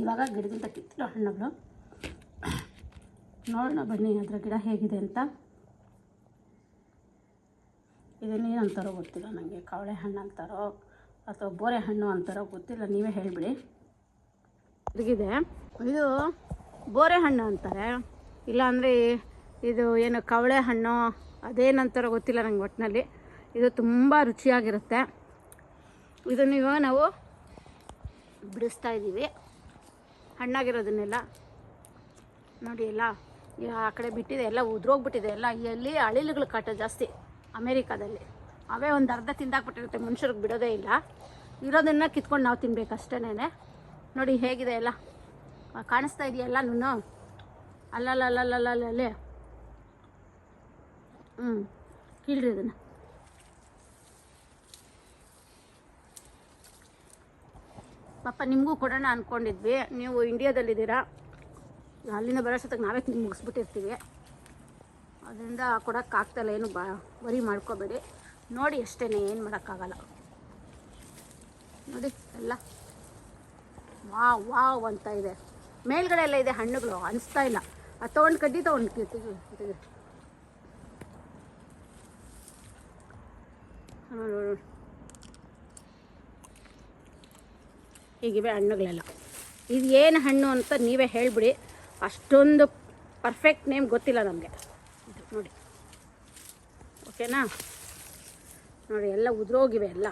ಇವಾಗ ಗಿಡದಿಂದ ಕಿತ್ತಿರೋ ಹಣ್ಣುಗಳು. ನೋಡೋಣ ಬನ್ನಿ ಅದರ ಗಿಡ ಹೇಗಿದೆ ಅಂತ. ಇದನ್ನೇನಂತಾರೋ ಗೊತ್ತಿಲ್ಲ ನನಗೆ ಕವಳೆ ಹಣ್ಣು ಅಂತಾರೋ ಅಥವಾ ಬೋರೆ ಹಣ್ಣು ಅಂತಾರೋ ಗೊತ್ತಿಲ್ಲ. ನೀವೇ ಹೇಳಿಬಿಡಿ. ಇದಿದೆ ಇದು ಬೋರೆ ಹಣ್ಣು ಅಂತಾರೆ. ಇಲ್ಲಾಂದರೆ ಇದು ಏನು ಕವಳೆ ಹಣ್ಣು ಅದೇನಂತಾರೋ ಗೊತ್ತಿಲ್ಲ ನಂಗೆ ಒಟ್ಟಿನಲ್ಲಿ ಇದು ತುಂಬ ರುಚಿಯಾಗಿರುತ್ತೆ. ಇದನ್ನು ಇವಾಗ ನಾವು ಬಿಡಿಸ್ತಾ ಇದ್ದೀವಿ. ಹಣ್ಣಾಗಿರೋದನ್ನೆಲ್ಲ ನೋಡಿ ಎಲ್ಲ ಆ ಕಡೆ ಬಿಟ್ಟಿದೆ, ಎಲ್ಲ ಉದ್ರೋಗ್ಬಿಟ್ಟಿದೆ, ಎಲ್ಲ ಎಲ್ಲಿ ಅಳಿಲುಗಳು ಕಾಟ ಜಾಸ್ತಿ ಅಮೇರಿಕಾದಲ್ಲಿ. ಅವೇ ಒಂದು ಅರ್ಧ ತಿಂದಾಕ್ಬಿಟ್ಟಿರುತ್ತೆ, ಮನುಷ್ಯರಿಗೆ ಬಿಡೋದೇ ಇಲ್ಲ. ಇರೋದನ್ನು ಕಿತ್ಕೊಂಡು ನಾವು ತಿನ್ಬೇಕು ಅಷ್ಟೇನೆ ನೋಡಿ ಹೇಗಿದೆ ಎಲ್ಲ? ಕಾಣಿಸ್ತಾ ಇದೆಯಲ್ಲ ನುಣ್ಣು ಅಲ್ಲಲ್ಲಲ್ಲಲ್ಲಲ್ಲೇ ಹ್ಞೂ ಕೀಳ್ರಿ ಅದನ್ನು. ಪಾಪ ನಿಮಗೂ ಕೊಡೋಣ ಅಂದ್ಕೊಂಡಿದ್ವಿ ನೀವು ಇಂಡಿಯಾದಲ್ಲಿದ್ದೀರಾ ಅಲ್ಲಿಂದ ಬರೋಷ್ಟೊತ್ತಿಗೆ ನಾವೇ ತಿಂದು ಮುಗಿಸ್ಬಿಟ್ಟಿರ್ತೀವಿ. ಅದರಿಂದ ಕೊಡೋಕ್ಕಾಗ್ತಾಯಿಲ್ಲ ಏನು ಬಾ ವರಿ ಮಾಡ್ಕೋಬೇಡಿ. ನೋಡಿ ಅಷ್ಟೇ ಏನು ಮಾಡೋಕ್ಕಾಗಲ್ಲ. ನೋಡಿ, ಎಲ್ಲ. ವಾವ್ ವಾವ್ ಅಂತ ಇದೆ. ಮೇಲ್ಗಡೆ ಎಲ್ಲ ಇದೆ ಹಣ್ಣುಗಳು, ಅನಿಸ್ತಾ ಇಲ್ಲ. ಅದು ತೊಗೊಂಡು ಕಡ್ಡಿ ತೊಗೊಂಡು ತೆಗಿ ಹೀಗಿವೆ ಹಣ್ಣುಗಳೆಲ್ಲ. ಇದು ಏನು ಹಣ್ಣು ಅಂತ ನೀವೇ ಹೇಳಿಬಿಡಿ. ಅಷ್ಟೊಂದು ಪರ್ಫೆಕ್ಟ್ ನೇಮ್ ಗೊತ್ತಿಲ್ಲ ನಮಗೆ. ನೋಡಿ. ಓಕೆನಾ ನೋಡಿ, ಎಲ್ಲ ಉದುರೋಗಿವೆ ಎಲ್ಲ.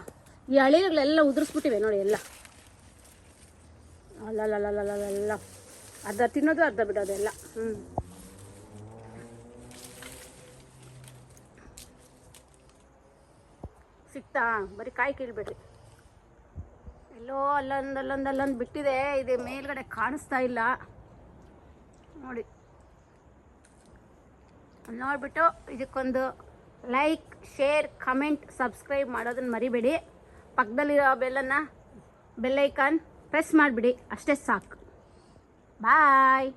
ಈ ಹಳಿಗಳೆಲ್ಲ ಉದುರಿಸ್ಬಿಟ್ಟಿವೆ ನೋಡಿ ಎಲ್ಲ. ಅಲ್ಲಲ್ಲಲ್ಲಲ್ಲಲ್ಲ ಅರ್ಧ ತಿನ್ನೋದು, ಅರ್ಧ ಬಿಡೋದು ಎಲ್ಲ. ಹ್ಞೂ ಸಿಕ್ತಾ? ಬರೀ ಕಾಯಿ ಕೀಳ್ಬೇಡ್ರಿ. ಎಲ್ಲೋ ಅಲ್ಲೊಂದು ಅಲ್ಲೊಂದು ಅಲ್ಲೊಂದು ಬಿಟ್ಟಿದೆ. ಇದು ಮೇಲ್ಗಡೆ ಕಾಣಿಸ್ತಾ ಇಲ್ಲ. ನೋಡಿ. ನೋಡಿಬಿಟ್ಟು ಇದಕ್ಕೊಂದು ಲೈಕ್, ಶೇರ್, ಕಮೆಂಟ್, ಸಬ್ಸ್ಕ್ರೈಬ್ ಮಾಡೋದನ್ನು ಮರಿಬೇಡಿ. ಪಕ್ಕದಲ್ಲಿರೋ ಬೆಲ್ಲನ್ನು ಬೆಲ್ಲೈಕಾನ್ ಪ್ರೆಸ್ ಮಾಡಿಬಿಡಿ. ಅಷ್ಟೇ ಸಾಕು. ಬಾಯ್.